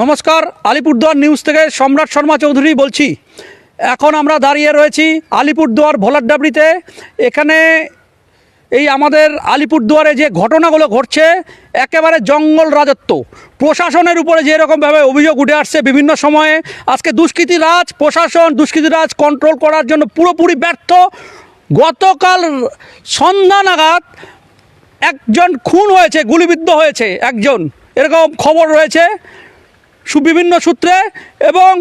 নমস্কার, আলিপুরদুয়ার নিউজ থেকে সম্রাট শর্মা চৌধুরী বলছি। এখন আমরা দাঁড়িয়ে রয়েছি আলিপুরদুয়ার ভোলারডাবড়িতে এখানে এই আমাদের আলিপুরদুয়ারে যে ঘটনাগুলো ঘটছে, একেবারে জঙ্গল রাজত্ব। প্রশাসনের উপরে যেরকমভাবে অভিযোগ উঠে আসছে বিভিন্ন সময়ে, আজকে দুষ্কৃতিরাজ প্রশাসন দুষ্কৃতিরাজ কন্ট্রোল করার জন্য পুরোপুরি ব্যর্থ। গতকাল সন্ধ্যা নাগাদ একজন খুন হয়েছে, গুলিবিদ্ধ হয়েছে একজন। এরকম খবর রয়েছে। বিভিন্ন সূত্রে এবং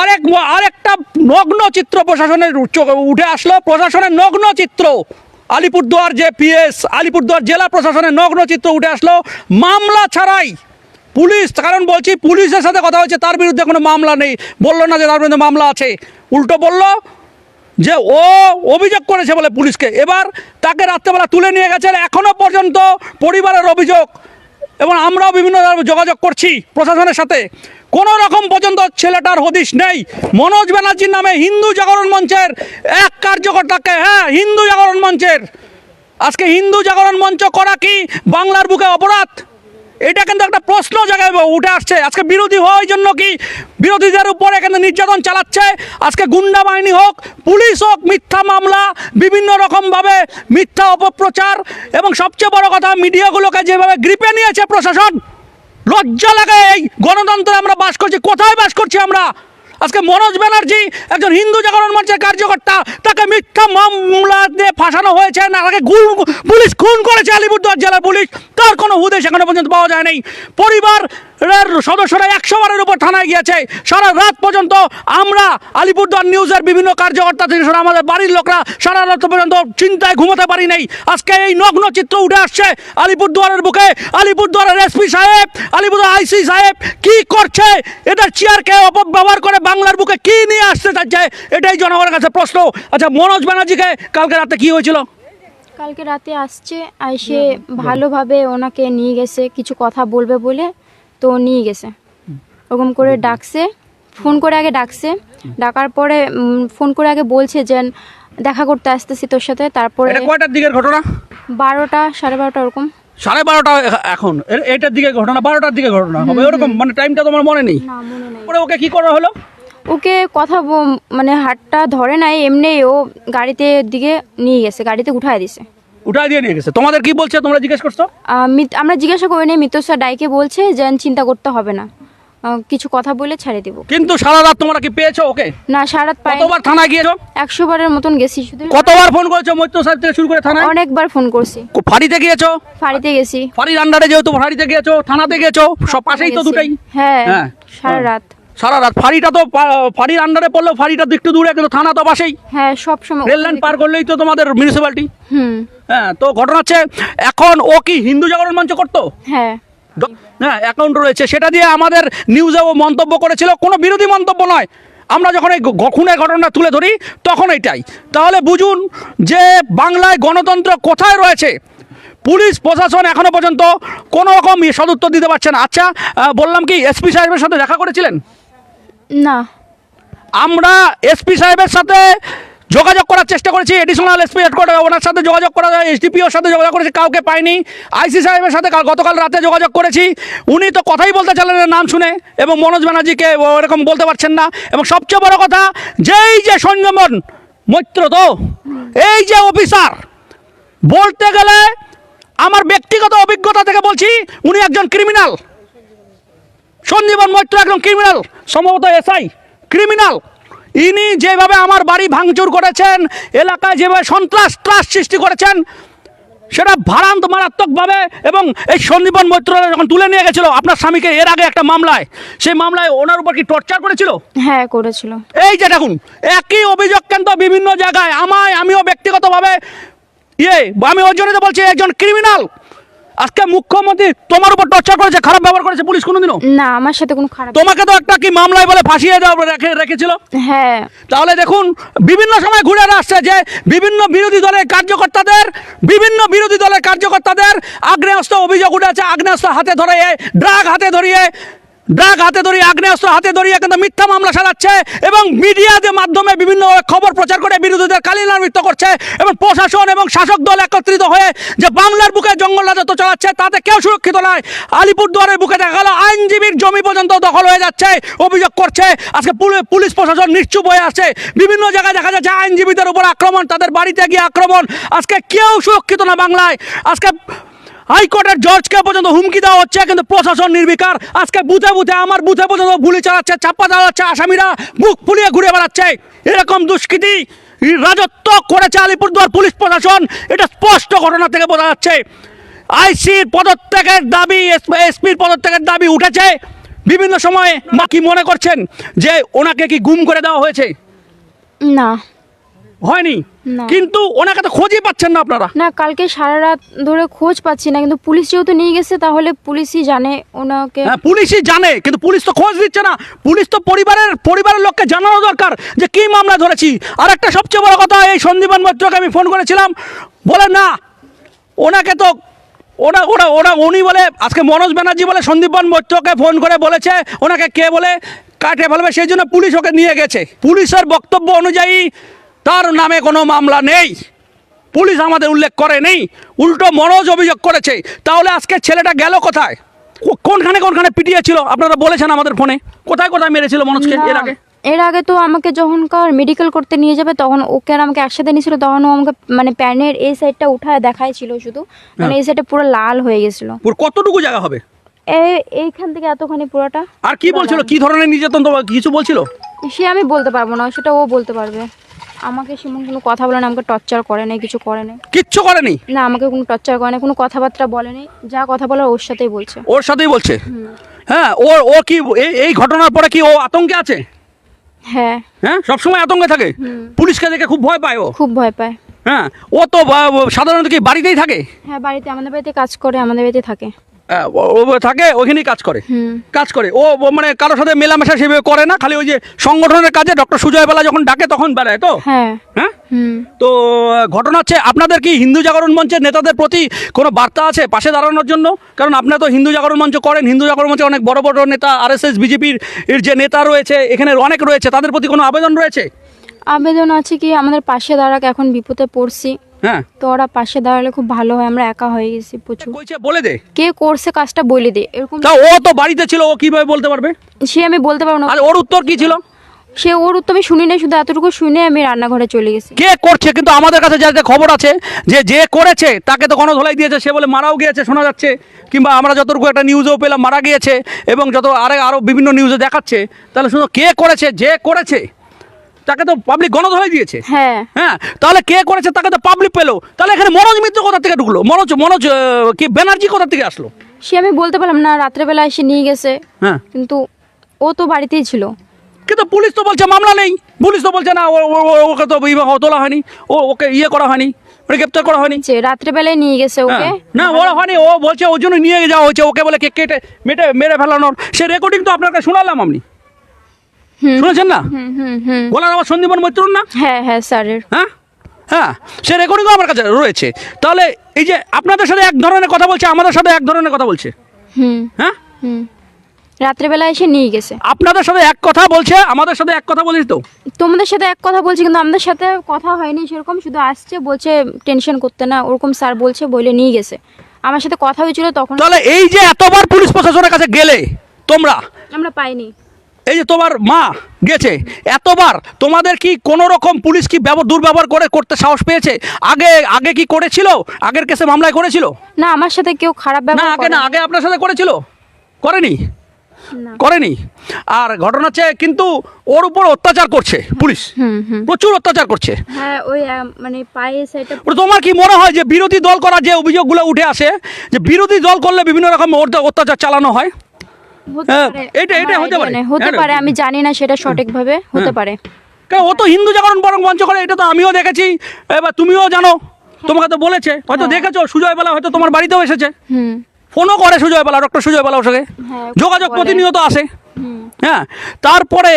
আরেক আরেকটা নগ্ন চিত্র প্রশাসনের উঠে আসলো। প্রশাসনের নগ্ন চিত্র। আলিপুরদুয়ার যে পিএস, আলিপুরদুয়ার জেলা প্রশাসনের নগ্ন চিত্র উঠে আসলো। মামলা ছাড়াই পুলিশ, কারণ বলছি পুলিশের সাথে কথা হচ্ছে তার বিরুদ্ধে কোনো মামলা নেই। বলল না যে তার বিরুদ্ধে মামলা আছে। উল্টো বলল যে ও অভিযোগ করেছে বলে পুলিশকে। এবার তাকে রাত্রেবেলা তুলে নিয়ে গেছে। এখনও পর্যন্ত পরিবারের অভিযোগ এবং আমরাও বিভিন্ন যোগাযোগ করছি প্রশাসনের সাথে। কোনো রকম পর্যন্ত ছেলেটার হদিস নেই। মনোজ ব্যানার্জির নামে হিন্দু জাগরণ মঞ্চের এক কার্যকর্তাকে হ্যাঁ হিন্দু জাগরণ মঞ্চের। আজকে হিন্দু জাগরণ মঞ্চ করা কি? বাংলার বুকে অপরাধ? এটা কিন্তু একটা প্রশ্ন জায়গায় উঠে আসছে। আজকে বিরোধী হওয়ার জন্য কি বিরোধীদের উপরে কিন্তু নির্যাতন চালাচ্ছে? আজকে গুন্ডা বাহিনী হোক, পুলিশ হোক, মিথ্যা মামলা, বিভিন্ন রকমভাবে মিথ্যা অপপ্রচার এবং সবচেয়ে বড় কথা, মিডিয়াগুলোকে যেভাবে গ্রিপে নিয়েছে প্রশাসন, লজ্জা লাগে এই গণতন্ত্রে আমরা বাস করছি। কোথায় বাস করছি আমরা? আজকে মনোজ ব্যানার্জি একজন হিন্দু জাগরণ মঞ্চের কার্যকর্তা, তাকে মিথ্যা মামলা দিয়ে ফাঁসানো হয়েছে না, তাকে পুলিশ খুন করেছে আলিপুরদুয়ার জেলা পুলিশ। তার কোনো হুদেশ এখনও পর্যন্ত পাওয়া যায় নাই পরিবারের সদস্যরা একশো বারের উপর থানায় গিয়েছে। সারা রাত পর্যন্ত আমরা আলিপুরদুয়ার নিউজের বিভিন্ন কার্যকর্তা থেকে শুরু আমাদের বাড়ির লোকরা সারা রাত পর্যন্ত চিন্তায় ঘুমোতে পারি নাই। আজকে এই নগ্ন চিত্র উঠে আসছে আলিপুরদুয়ারের বুকে। আলিপুরদুয়ারের এসপি সাহেব আলিপুরদুয়ার আইসি সাহেব কি করছে? এদের চেয়ারকে অপব্যবহার করে বাংলার বুকে কি নিয়ে আসতে চাচ্ছে এটাই জনগণের কাছে প্রশ্ন। আচ্ছা মনোজ ব্যানার্জিকে কালকে রাতে কি হয়েছিল? কালকে রাতে আসছে আইসে ভালোভাবে ওনাকে নিয়ে গেছে কিছু কথা বলবে বলে। তো নিয়ে গেছে। ওরকম করে ডাকছে ফোন করে আগে ডাকছে। ডাকার পরে ফোন করে আগে বলছে যে দেখা করতে আসতেছি তোর সাথে। তারপরে কয়টার দিকের ঘটনা? বারোটা সাড়ে বারোটা ওরকম। সাড়ে বারোটা এখন। এটার দিকে ঘটনা বারোটার দিকে ঘটনা। হবে ওরকম? মানে টাইমটা তোমার মনে নেই? পরে ওকে কি করা হলো? ওকে কথা মানে হাতটা ধরে নাই এমনি ও গাড়িতে দিকে নিয়ে গেছে গাড়িতে উঠায় দিছে। উঠাই দিয়ে নিয়ে গেছে। তোমাদের কি বলছে তোমরা জিজ্ঞেস করছ? আমরা জিজ্ঞাসা করি নি মিত্র স্যার ডাইকে বলছে যে চিন্তা করতে হবে না। কিছু কথা বলে ছেড়ে দিব। কিন্তু সারা রাত তোমরা কি পেয়েছ ওকে? না সারাত পাই কতবার থানায় গিয়েছো? একশো বারের মতন গেছি শুধু। কতবার ফোন করেছ মৈত্র সাহেব থেকে শুরু করে থানায়? অনেকবার ফোন করছি। ফাঁড়িতে গিয়েছো? ফাঁড়িতে গেছি। ফাঁড়ির আন্ডারে যেহেতু ফাঁড়িতে গিয়েছো থানাতে গিয়েছো সব পাশেই তো গেছি। দুটাই। হ্যাঁ হ্যাঁ। সারা। রাত। সারা রাত ফাঁড়িটা তো ফাঁড়ির আন্ডারে পড়লেও ফাঁড়িটা একটু দূরে কিন্তু থানা তো পাশেই। হ্যাঁ সব সময় রেল লাইন পার করলেই তো তোমাদের মিউনিসিপ্যালিটি হ্যাঁ তো ঘটনা হচ্ছে এখন ও কি হিন্দু জাগরণ মঞ্চ করতো? হ্যাঁ। হ্যাঁ অ্যাকাউন্ট রয়েছে। সেটা দিয়ে আমাদের নিউজেও মন্তব্য করেছিল। কোনো বিরোধী মন্তব্য নয়। আমরা যখন এই খুনের ঘটনা তুলে ধরি তখন এটাই। তাহলে বুঝুন যে বাংলায় গণতন্ত্র কোথায় রয়েছে? পুলিশ প্রশাসন এখনও পর্যন্ত কোনো রকম সদুত্তর দিতে পারছে না। আচ্ছা বললাম কি এসপি সাহেবের সাথে দেখা করেছিলেন? না। আমরা এসপি সাহেবের সাথে যোগাযোগ করার চেষ্টা করেছি এডিশনাল এসপি হেডকোয়ার্টার ওনার সাথে যোগাযোগ করা এসডিপিওর সাথে যোগাযোগ করেছি, কাউকে পাইনি। আইসি সাহেবের সাথে গতকাল রাতে যোগাযোগ করেছি। উনি তো কথাই বলতে চাইলেন না, নাম শুনে, এবং মনোজ ব্যানার্জিকে ওরকম বলতে পারছেন না। এবং সবচেয়ে বড় কথা, যেই যে সঞ্জমন মৈত্র তো, এই যে অফিসার বলতে গেলে আমার ব্যক্তিগত অভিজ্ঞতা থেকে বলছি, উনি একজন ক্রিমিনাল সঞ্জীবন মৈত্র একজন ক্রিমিনাল সম্ভবত এসআই ক্রিমিনাল ইনি যেভাবে আমার বাড়ি ভাঙচুর করেছেন এলাকায় যেভাবে সন্ত্রাস ত্রাস সৃষ্টি করেছেন সেটা ভারান্ত মারাত্মকভাবে এবং এই সন্দীপন মৈত্র যখন তুলে নিয়ে গেছিল আপনার স্বামীকে এর আগে একটা মামলায় সেই মামলায় ওনার উপর কি টর্চার করেছিল? হ্যাঁ করেছিল। এই যে দেখুন একই অভিযোগ কিন্তু বিভিন্ন জায়গায় আমায় আমিও ব্যক্তিগতভাবে ইয়ে আমি ওই জন্যই তো বলছি একজন ক্রিমিনাল আজকে মুখ্যমন্ত্রী তোমার উপর টর্চার করেছে খারাপ ব্যবহার করেছে পুলিশ কোনোদিনও? না আমার সাথে কোনো খারাপ তোমাকে তো একটা কি মামলায় বলে ফাঁসিয়ে দেওয়া রেখে রেখেছিল? হ্যাঁ। তাহলে দেখুন বিভিন্ন সময় ঘুরে আসছে যে বিভিন্ন বিরোধী দলের কার্যকর্তাদের বিভিন্ন বিরোধী দলের কার্যকর্তাদের আগ্নেয়াস্ত্র অভিযোগ উঠেছে আগ্নেয়াস্ত্র হাতে ধরে ড্রাগ হাতে ধরিয়ে ড্রাগ হাতে ধরিয়ে, আগ্নেয়াস্ত্র হাতে ধরিয়ে কিন্তু মিথ্যা মামলা সাজাচ্ছে এবং মিডিয়াদের মাধ্যমে বিভিন্ন খবর প্রচার করে বিরোধীদের কালিনান্বিত করছে এবং প্রশাসন এবং শাসক দল একত্রিত হয়ে যে বাংলার বুকে জঙ্গল রাজত্ব চালাচ্ছে, তাতে কেউ সুরক্ষিত নয়। আলিপুরদুয়ারের বুকে দেখা গেল, আইনজীবীর জমি পর্যন্ত দখল হয়ে যাচ্ছে, অভিযোগ করছে। আজকে পুলি- পুলিশ প্রশাসন নিশ্চুপ হয়ে আছে। বিভিন্ন জায়গায় দেখা যাচ্ছে আইনজীবীদের উপর আক্রমণ, তাদের বাড়িতে গিয়ে আক্রমণ। আজকে কেউ সুরক্ষিত না বাংলায়। আজকে হাইকোর্টের জজকে পর্যন্ত হুমকি দেওয়া হচ্ছে, কিন্তু প্রশাসন নির্বিকার। আজকে বুথে বুথে, আমার বুথে পর্যন্ত গুলি চালাচ্ছে চাপ্পা চালাচ্ছে আসামিরা বুক ফুলিয়ে ঘুরে বেড়াচ্ছে। এরকম দুষ্কৃতি রাজত্ব করেছে আলিপুরদুয়ার পুলিশ প্রশাসন, এটা স্পষ্ট ঘটনা থেকে বোঝা যাচ্ছে। আইসির পদত্যাগের দাবি এসপির পদত্যাগের দাবি উঠেছে। বিভিন্ন সময়ে মা কি মনে করছেন যে ওনাকে কি গুম করে দেওয়া হয়েছে? না। হয়নি? কিন্তু ওনাকে তো খোঁজই পাচ্ছেন না আপনারা। না কালকে সারা রাত ধরে খোঁজ পাচ্ছি না কিন্তু পুলিশ যেহেতু নিয়ে গেছে তাহলে পুলিশই জানে ওনাকে। হ্যাঁ পুলিশই জানে কিন্তু পুলিশ তো খোঁজ দিচ্ছে না। পুলিশ তো পরিবারের পরিবারের লোককে জানানো দরকার যে কি মামলা ধরেছি। আর একটা সবচেয়ে বড় কথা এই সন্দীপন মৈত্রকে আমি ফোন করেছিলাম। বলে না ওনাকে তো ওরা ওরা ওরা উনি বলে আজকে মনোজ ব্যানার্জি বলে সন্দীপন মৈত্রকে ফোন করে বলেছে ওনাকে কে বলে কাটে ফেলবে সেই জন্য পুলিশ ওকে নিয়ে গেছে। পুলিশের বক্তব্য অনুযায়ী তার নামে কোনো মামলা নেই। পুলিশ আমাদের উল্লেখ করে নেই। উল্টো মনোজ অভিযোগ করেছে। তাহলে আজকে ছেলেটা গেল কোথায়? কোনখানে কোনখানে পিটিয়েছিল? আপনারা বলেছেন আমাদের ফোনে। কোথায় কোথায় মেরেছিল মনোজকে এর আগে? এর আগে তো আমাকে যখনকার মেডিকেল করতে নিয়ে যাবে তখন ওকে আর আমাকে একসাথে নিয়েছিল তখন ও আমাকে মানে প্যানের এই সাইডটা উঠায় দেখাইছিল শুধু। মানে এই সাইডটা পুরো লাল হয়ে গেছিল। পুরো কতটুকু জায়গা হবে? এই এইখান থেকে এতখানি পুরোটা। আর কি বলছিল? কি ধরনের নির্যাতন কিছু বলছিল? সে আমি বলতে পারব না সেটা ও বলতে পারবে। আমাকে সেমন কোনো কথা বলে না আমাকে টর্চার করে নাই কিছু করে নাই। কিচ্ছু করেনি না আমাকে কোনো টর্চার করে না কোনো কথাবার্তা বলে নাই যা কথা বলে ওর সাথেই বলছে। ওর সাথেই বলছে? হ্যাঁ ওর ও কি এই- এই ঘটনার পরে কি ও আতঙ্কে আছে? হ্যাঁ। হ্যাঁ সবসময় আতঙ্কে থাকে? পুলিশকে দেখে খুব ভয় পায় ও? খুব ভয় পায়। হ্যাঁ ও তো বা- সাধারণত কি বাড়িতেই থাকে? হ্যাঁ বাড়িতে আমাদের বাড়িতে কাজ করে আমাদের বাড়িতে থাকে। ও ও থাকে ওখানেই কাজ করে। কাজ করে। ও মানে কারোর সাথে মেলামেশা সেভাবে করে না খালি ওই যে সংগঠনের কাজে ডক্টর সুজয় বেলা যখন ডাকে তখন বেড়ায় তো? হ্যাঁ। হ্যাঁ? তো ঘটনা হচ্ছে আপনাদের কি হিন্দু জাগরণ মঞ্চের নেতাদের প্রতি কোনো বার্তা আছে পাশে দাঁড়ানোর জন্য? কারণ আপনারা তো হিন্দু জাগরণ মঞ্চ করেন হিন্দু জাগরণ মঞ্চে অনেক বড় বড় নেতা আরএসএস বিজেপির এর যে নেতা রয়েছে এখানে অনেক রয়েছে তাদের প্রতি কোনো আবেদন রয়েছে? আবেদন আছে কি আমাদের পাশে দাঁড়াক এখন বিপদে পড়ছি। হ্যাঁ। তো ওরা পাশে দাঁড়ালে খুব ভালো হয় আমরা একা হয়ে গেছি প্রচুর। কইছে? বলে দে। কে করছে কাজটা বলে দে এরকম তা ও তো বাড়িতে ছিল ও কীভাবে বলতে পারবে? সে আমি বলতে পারব না। আর ওর উত্তর কি ছিল? সে ওর উত্তর আমি শুনি না শুধু এতটুকু শুনে আমি রান্নাঘরে চলে গেছি। কে করছে? কিন্তু আমাদের কাছে যাতে খবর আছে যে যে করেছে তাকে তো গণধোলাই দিয়েছে সে বলে মারাও গিয়েছে শোনা যাচ্ছে। কিংবা আমরা যতটুকু একটা নিউজও পেলাম মারা গিয়েছে এবং যত আরে আরও বিভিন্ন নিউজে দেখাচ্ছে তাহলে শুধু কে করেছে? যে করেছে? তাকে তো পাবলিক গণধোলাই দিয়েছে। হ্যাঁ। হ্যাঁ তাহলে কে করেছে তাকে তো পাবলিক পেল। তাহলে এখানে মনোজ মিত্র কোথা থেকে ঢুকলো? মনোজ মনোজ কি ব্যানার্জি কোথা থেকে আসলো? সে আমি বলতে পারলাম না রাত্রেবেলা এসে নিয়ে গেছে। হ্যাঁ। কিন্তু ও তো বাড়িতেই ছিল। কিন্তু পুলিশ তো বলছে মামলা নেই। পুলিশ তো বলছে না ও- ও- ও- ওকে তো বিবাহ তোলা হয়নি। ও ওকে ইয়ে করা হয়নি ওকে গ্রেপ্তার করা হয়নি। যে রাত্রেবেলায় নিয়ে গেছে ওকে। হ্যাঁ। না ওরা হয়নি ও বলছে ওই জন্য নিয়ে যাওয়া হয়েছে। ওকে বলে কে- কেটে মেটে মেরে ফেলানোর। সে রেকর্ডিং তো আপনাকে শোনালাম হুম। শুনেছেন না? হুম হুম হুম। গলার আবার সন্দীপন মৈত্র না হ্যাঁ হ্যাঁ স্যারের। হ্যাঁ? হ্যাঁ সে রেকর্ডিংও আমার কাছে রয়েছে। তাহলে এই যে আপনাদের সাথে এক ধরনের কথা বলছে আমাদের সাথে এক ধরনের কথা বলছে। হুম। হ্যাঁ? হুম। রাত্রেবেলা এসে নিয়ে গেছে। আপনাদের সাথে এক কথা বলছে আমাদের সাথে এক কথা বলিস তো। তোমাদের সাথে এক কথা বলছি কিন্তু আমাদের সাথে কথা হয়নি সেরকম শুধু আসছে বলছে টেনশন করতে না। ওরকম স্যার বলছে বলে নিয়ে গেছে। আমার সাথে কথা হয়েছিল তখন। তাহলে এই যে এতবার পুলিশ প্রশাসনের কাছে গেলে তোমরা? আমরা পাইনি। এই যে তোমার মা গেছে এতবার তোমাদের কি কোনো রকম পুলিশ কি ব্যব- দুর্ব্যবহার করে করতে সাহস পেয়েছে? আগে আগে কি করেছিল? আগের কেসে মামলায় করেছিল? না আমার সাথে কেউ খারাপ না আগে না আগে আপনার সাথে করেছিল? করেনি? করেনি? আর ঘটনা হচ্ছে কিন্তু ওর উপর অত্যাচার করছে পুলিশ। প্রচুর অত্যাচার করছে। হ্যাঁ মানে তোমার কি মনে হয় যে বিরোধী দল করার যে অভিযোগগুলো উঠে আসে যে বিরোধী দল করলে বিভিন্ন রকম অত্যাচার চালানো হয়? এটা- এটা হতে পারে। হতে হ্যাঁ, পারে আমি জানি না সেটা সঠিকভাবে হতে পারে। কারণ ও তো হিন্দু জাগরণ বরং মঞ্চ করে এটা তো আমিও দেখেছি। এবার তুমিও জানো তোমাকে তো বলেছে হয়তো হ্যাঁ। দেখেছ সুজয় বেলা হয়তো তোমার বাড়িতেও এসেছে। হুম। ফোনও করে সুজয় বেলা ডক্টর সুজয় বেলা ওর সঙ্গে। হ্যাঁ, যোগাযোগ প্রতিনিয়ত আসে। হ্যাঁ তারপরে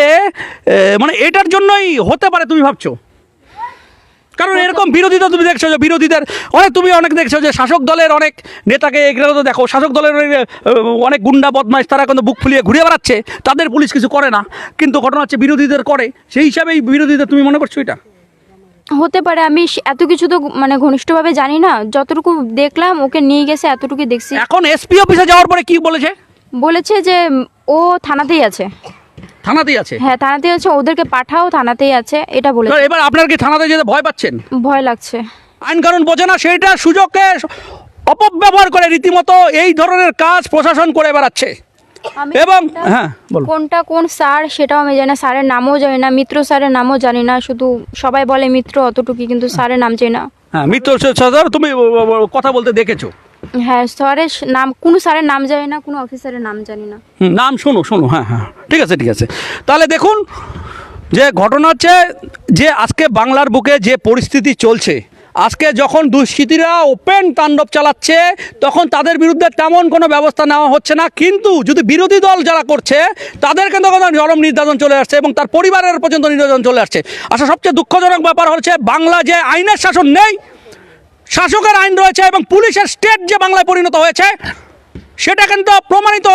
মানে এটার জন্যই হতে পারে তুমি ভাবছ? এরকম বিরোধিতা তুমি দেখছ যে বিরোধীদের অনেক তুমি অনেক দেখছ যে শাসক দলের অনেক নেতাকে এগুলো তো দেখো শাসক দলের অনেক গুন্ডা বদমাইশ তারা কিন্তু বুক ফুলিয়ে ঘুরে বেড়াচ্ছে তাদের পুলিশ কিছু করে না কিন্তু ঘটনা হচ্ছে বিরোধীদের করে সেই হিসাবেই বিরোধীদের তুমি মনে করছ এটা? হতে পারে আমি এত কিছু তো মানে ঘনিষ্ঠভাবে জানি না যতটুকু দেখলাম ওকে নিয়ে গেছে এতটুকু দেখছি। এখন এসপি অফিসে যাওয়ার পরে কি বলেছে? বলেছে যে ও থানাতেই আছে। থানাতেই আছে? হ্যাঁ থানাতেই আছে। ওদেরকে পাঠাও থানাতেই আছে। এটা তো বলেছে। এবার আপনার কি থানাতে যেতে ভয় পাচ্ছেন? ভয় লাগছে। আইন কানুন বোঝে না সেইটা সুযোগকে অপব্যবহার করে রীতিমতো এই ধরনের কাজ প্রশাসন করে বেড়াচ্ছে। এবং হ্যাঁ কোনটা কোন স্যার সেটাও আমি জানি না। স্যারের নামও জানি না। মিত্র স্যারের নামও জানি না। শুধু সবাই বলে মিত্র অতটুকুই কিন্তু স্যারের নাম জানি না হ্যাঁ মিত্র তুমি কথা বলতে দেখেছ। হ্যাঁ স্যারের নাম, কোনো স্যারের নাম জানি না, কোনো অফিসারের নাম জানি না। নাম শোনো শোনো হ্যাঁ হ্যাঁ ঠিক আছে ঠিক আছে। তাহলে দেখুন, যে ঘটনা হচ্ছে যে আজকে বাংলার বুকে যে পরিস্থিতি চলছে, আজকে যখন দুষ্কৃতীরা ওপেন তাণ্ডব চালাচ্ছে, তখন তাদের বিরুদ্ধে তেমন কোনো ব্যবস্থা নেওয়া হচ্ছে না। কিন্তু যদি বিরোধী দল যারা করছে, তাদের কিন্তু কোনো চরম নির্যাতন চলে আসছে এবং তার পরিবারের পর্যন্ত নির্যাতন চলে আসছে। আচ্ছা সবচেয়ে দুঃখজনক ব্যাপার হচ্ছে, বাংলা যে আইনের শাসন নেই শাসকের আইন রয়েছে এবং পুলিশের স্টেট যে বাংলায় পরিণত হয়েছে সেটা কিন্তু প্রমাণিত হয়েছে।